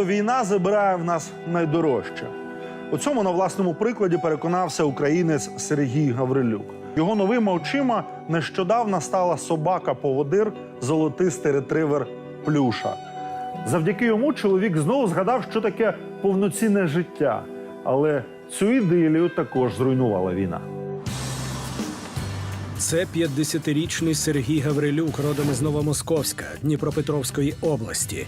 Війна забирає в нас найдорожче. У цьому на власному прикладі переконався українець Сергій Гаврилюк. Його новими очима нещодавно стала собака-поводир, золотистий ретривер Плюша. Завдяки йому чоловік знову згадав, що таке повноцінне життя. Але цю ідилію також зруйнувала війна. Це 50-річний Сергій Гаврилюк, родом із Новомосковська Дніпропетровської області.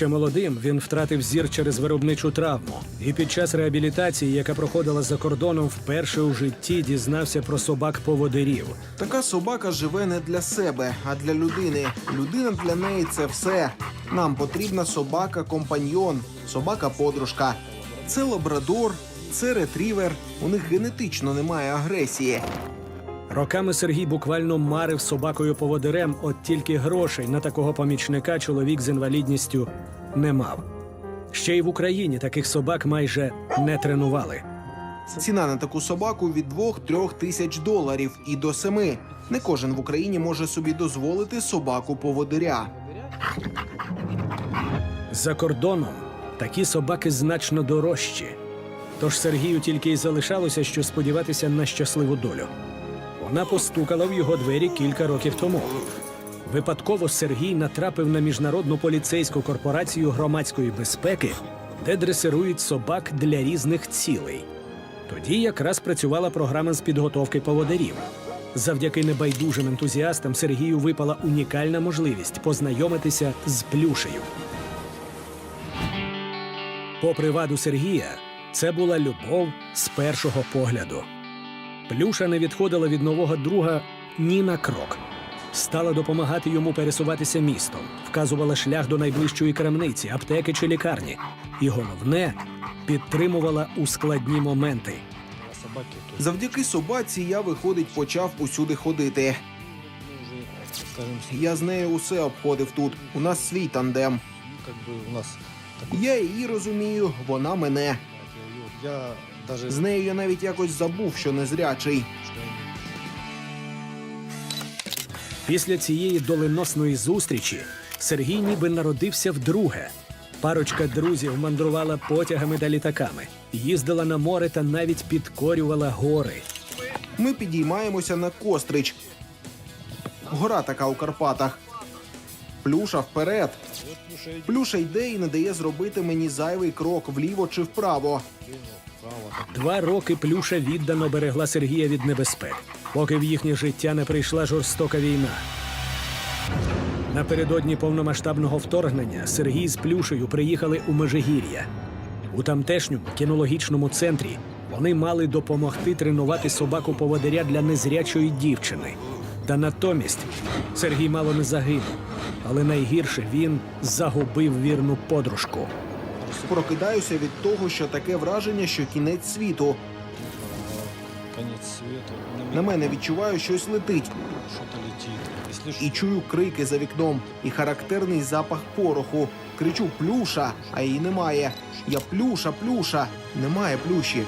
Ще молодим він втратив зір через виробничу травму, і під час реабілітації, яка проходила за кордоном, вперше у житті дізнався про собак-поводирів. Така собака живе не для себе, а для людини. Людина для неї це все. Нам потрібна собака-компаньйон, собака-подружка. Це лабрадор, це ретрівер. У них генетично немає агресії. Роками Сергій буквально марив собакою поводирем, от тільки грошей на такого помічника чоловік з інвалідністю не мав. Ще й в Україні таких собак майже не тренували. Ціна на таку собаку від 2-3 тисяч доларів і до 7. Не кожен в Україні може собі дозволити собаку-поводиря. За кордоном такі собаки значно дорожчі. Тож Сергію тільки й залишалося, що сподіватися на щасливу долю. Вона постукала в його двері кілька років тому. Випадково Сергій натрапив на міжнародну поліцейську корпорацію громадської безпеки, де дресирують собак для різних цілей. Тоді якраз працювала програма з підготовки поводирів. Завдяки небайдужим ентузіастам Сергію випала унікальна можливість познайомитися з плюшею. Попри ваду Сергія, це була любов з першого погляду. Плюша не відходила від нового друга ні на крок. Стала допомагати йому пересуватися містом, вказувала шлях до найближчої крамниці, аптеки чи лікарні. І головне, підтримувала у складні моменти. Завдяки собаці я, виходить, почав усюди ходити. Я з нею усе обходив тут. У нас свій тандем. как бы у нас такой Я її розумію, вона мене. З нею я навіть якось забув, що незрячий. Після цієї доленосної зустрічі Сергій ніби народився вдруге. Парочка друзів мандрувала потягами та літаками, їздила на море та навіть підкорювала гори. Ми підіймаємося на Кострич. Гора така у Карпатах. Плюша вперед. Плюша йде і не дає зробити мені зайвий крок вліво чи вправо. Два роки Плюша віддано берегла Сергія від небезпек, поки в їхнє життя не прийшла жорстока війна. Напередодні повномасштабного вторгнення Сергій з Плюшею приїхали у Межигір'я. У тамтешньому кінологічному центрі вони мали допомогти тренувати собаку поводиря для незрячої дівчини. Та натомість Сергій мало не загинув, але найгірше він загубив вірну подружку. Прокидаюся від того, що таке враження, що кінець світу. конец света. На мене відчуваю, щось летить. І чую крики за вікном, і характерний запах пороху. Кричу плюша, а її немає. Я плюша, плюша. Немає плюші.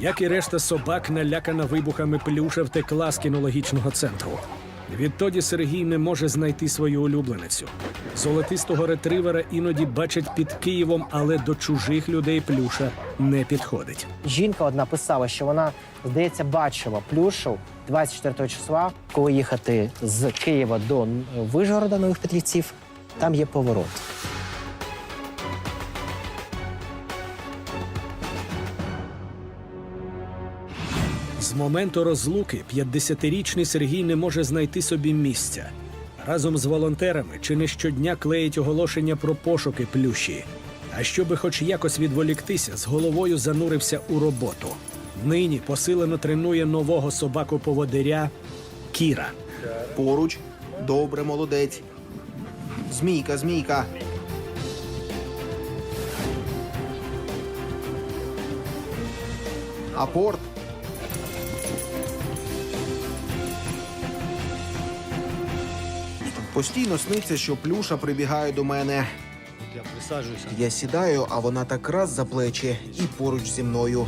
Як і решта собак, налякана вибухами плюша втекла з кінологічного центру. Відтоді Сергій не може знайти свою улюбленицю. Золотистого ретривера іноді бачать під Києвом, але до чужих людей плюша не підходить. Жінка одна писала, що вона, здається, бачила плюшу 24 числа, коли їхати з Києва до Вижгорода Нових Петрівців. Там є поворот. Моменту розлуки 50-річний Сергій не може знайти собі місця. Разом з волонтерами чи не щодня клеїть оголошення про пошуки плющі. А щоби хоч якось відволіктися, з головою занурився у роботу. Нині посилено тренує нового собаку-поводиря Кіра. Поруч. Добре, молодець. Змійка, змійка. Апорт. Постійно сниться, що плюша прибігає до мене. я сідаю, а вона так раз за плечі і поруч зі мною.